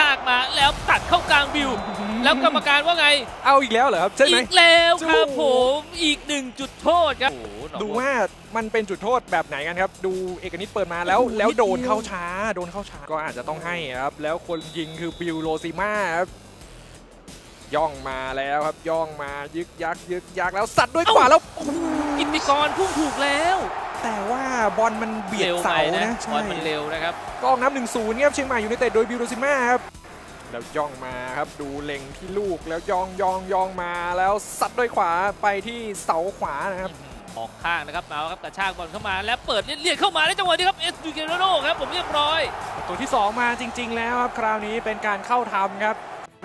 ชากมาแล้วตัดเข้ากลางบิว แล้วกรรมการว่าไง เอาอีกแล้วเหรอครับ ใช่ไหม อีกแล้วครับจู้ผมอีกหนึ่งจุดโทษครับโอ้โหหนองดูบัวว่ามันเป็นจุดโทษแบบไหนกันครับ ดูเอกนิตเปิดมาแล้วโอ้โหแล้วโดนนิดเดียวเข้าช้า โดนเข้าช้าก็อาจจะต้องให้ครับ แล้วคนยิงคือบิลโรซิมาครับย่องมาแล้วครับย่องมายึกยักยึกยักแล้วสัตว์ด้วยขวาแล้วโอ้โหกิติกรพุ่งถูกแล้ว แต่ว่า บอลมันเบียดเร็วเสาไปนะนะบอใช่ลมันเร็วนะครับก็ออกน้ำหนึ่งศูนย์ครับเชียงใหม่ยูไนเต็ดโดยบิลโรซิมาครับแล้วย่องมาครับดูเล็งที่ลูกแล้วย่องย่องย่องมาแล้วสัตว์ด้วยขวาไปที่เสาขวานะครับออกข้างนะครับมาครับกระชากบอลเข้ามา แล้วเปิดเลียดๆเข้ามาแล้วจังหวะนี้ครับเอสดูเกโรโนครับผมเรียบร้อย ตัวที่ 2 มาจริง ๆ แล้วครับคราวนี้เป็นการเข้าทำครับ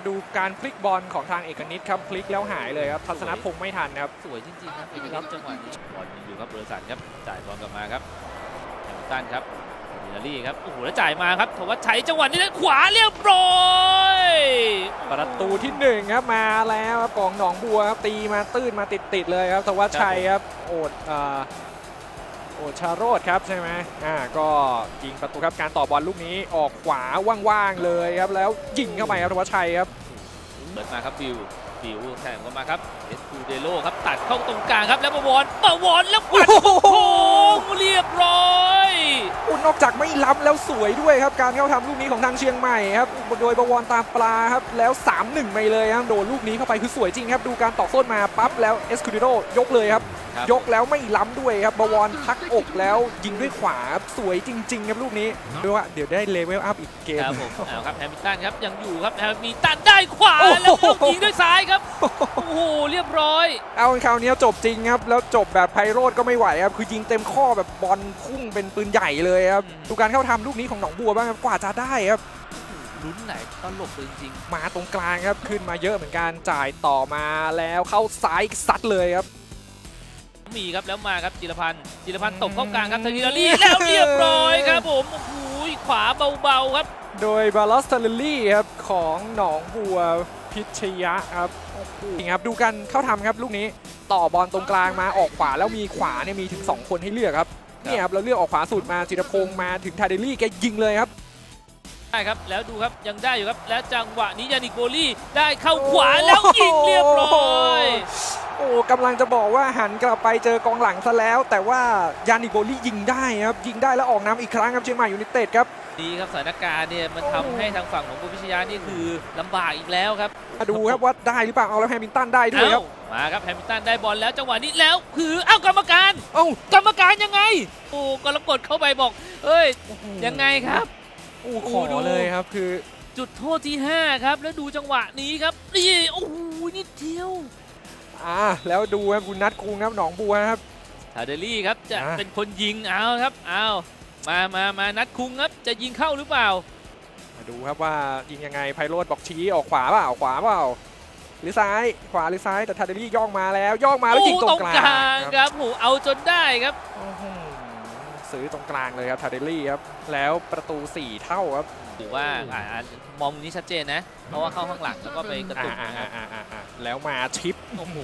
ดูการพลิกบอลของทางเอกนิตครับพลิกแล้วหายเลยครับทัศนพงศ์ไม่ทันครับสวยจริงๆครับเอกนิตจังหวะนี้บอลยังอยู่ครับเบอร์สันครับจ่ายบอลกลับมาครับแฮมิลตันครับมินารี่ครับโอ้โหแล้วจ่ายมาครับธวัชชัยจังหวะนี้ด้านขวาเรียบร้อยประตูที่1ครับมาแล้วครับกองหนองบัวครับตีมาตื้นมาติดๆเลยครับธวัชชัยครับโอดอ่า โอดชาโรดครับใช่ไหมอ่าก็ยิงประตูครับการต่อบอลลูกนี้ออกขวาว่างๆเลยครับแล้วยิงเข้าไปครับธวัชชัยครับเปิดมาครับบิวบิวแข่งเข้ามาครับเอสคูเดโลครับตัดเข้าตรงกลางครับแล้วประวอนประวอนแล้วปัดโอ้โหโค้งเรียบร้อย อุยนอกจากไม่ล้ำแล้วสวยด้วยครับ การเข้าทำลูกนี้ของทางเชียงใหม่ครับ โดยบวรตามปลาครับ แล้ว 3-1 ไปเลยครับ โดนลูกนี้เข้าไปคือสวยจริงครับ ดูการต่อโซนมาปั๊บแล้วเอสคูดิโดยกเลยครับรบยกแล้วไม่ล้ำด้วยครับ บวรพักอกแล้วยิงด้วยขวาสวยจริง ๆ ครับลูกนี้ดูว่าเดี๋ยวได้เลเวลอัพอีกเกมครับผมเอาครับแฮมิลตันครับยังอยู่ครับแฮมิลตันได้ขวาโอ้โหแล้วก็ยิงด้วยซ้ายครับ โอ้โหเรียบร้อย เอาคราวนี้จบจริงครับ แล้วจบแบบไพโรดก็ไม่ไหวครับ คือยิงเต็มข้อแบบบอลพุ่งเป็นปืนใหญ่เลยครับอืมดูการเข้าทำลูกนี้ของหนองบัวบ้างครับกว่าจะได้ครับลุ้นไหนตลกเลยจริงมาตรงกลางครับขึ้นมาเยอะเหมือนกันจ่ายต่อมาแล้วเข้าซ้ายซัดเลยครับๆมีครับแล้วมาครับจิรพันธ์จิรพันธ์ตบเข้ากลางครับทากิราลีแล้วเรียบร้อยครับผมโอ้โหขวาเบาๆครับ โดยบาลอสเทเลลี่ครับของหนองบัวพิชยะครับโอ้โหนี่ครับดูกันเข้าทำครับลูกนี้ต่อบอลตรงกลางมาออกขวาแล้วมีขวาเนี่ยมีถึง 2 คนให้เลือกครับ เนี่ยครับเราเลือกออกขวาสุดมาจิรพงษ์มาถึงทาเดลี่แกยิงเลยครับได้ครับแล้วดูครับยังได้อยู่ครับแล้วจังหวะนี้ยานิโกลี่ได้เข้าขวาแล้วยิงเรียบร้อย โอ้กำลังจะบอกว่าหันกลับไปเจอกองหลังซะแล้ว แต่ว่ายานิโกลี่ยิงได้ครับยิงได้แล้วออกน้ำอีกครั้งครับเชียงใหม่ยูไนเต็ดครับดีครับสถานการณ์เนี่ยมันทำให้ทางฝั่งของกุพิชยานี่คือลำบากอีกแล้วครับมาดูครับว่าได้หรือเปล่าเอาแล้วแฮมิลตันได้ด้วยครับเอ้ามาครับแฮมิลตันได้บอลแล้วจังหวะนี้แล้ว คือเอ้ากรรมการเอ้ากรรมการยังไงโอ้กรกฎเข้าไปบอกเอ้ยยังไงครับโอ้โอ้ขอดูเลยครับคือจุดโทษที่ 5 ครับ แล้วดูจังหวะนี้ครับนี่โอ้โหนิดเดียว อ่าแล้วดูครับคุณนัทคุงครับหนองบัวครับทาเดลี่ครับจะอะเป็นคนยิงเอาครับเอามามามานัดคุงครับจะยิงเข้าหรือเปล่ามาดูครับว่ายิงยังไงไพโรดบอกชี้ออกขวาเปล่าขวาเปล่าหรือซ้ายขวาหรือซ้ายแต่ทาเดลี่ย่องมาแล้วย่องมาแล้วยิงตรงกลางครับโหเอาจนได้ครับโอ้โหซื้อตรงกลางเลยครับทาเดลี่ครับแล้วประตู 4 เท่าครับหรือว่าอ่าอ่ามองมุมนี้ชัดเจนนะ เพราะว่าเข้าข้างหลังแล้วก็ไปกระตุอ่ากอ่านะครับอ่าอ่าอ่า แล้วมาชิปโอ้โห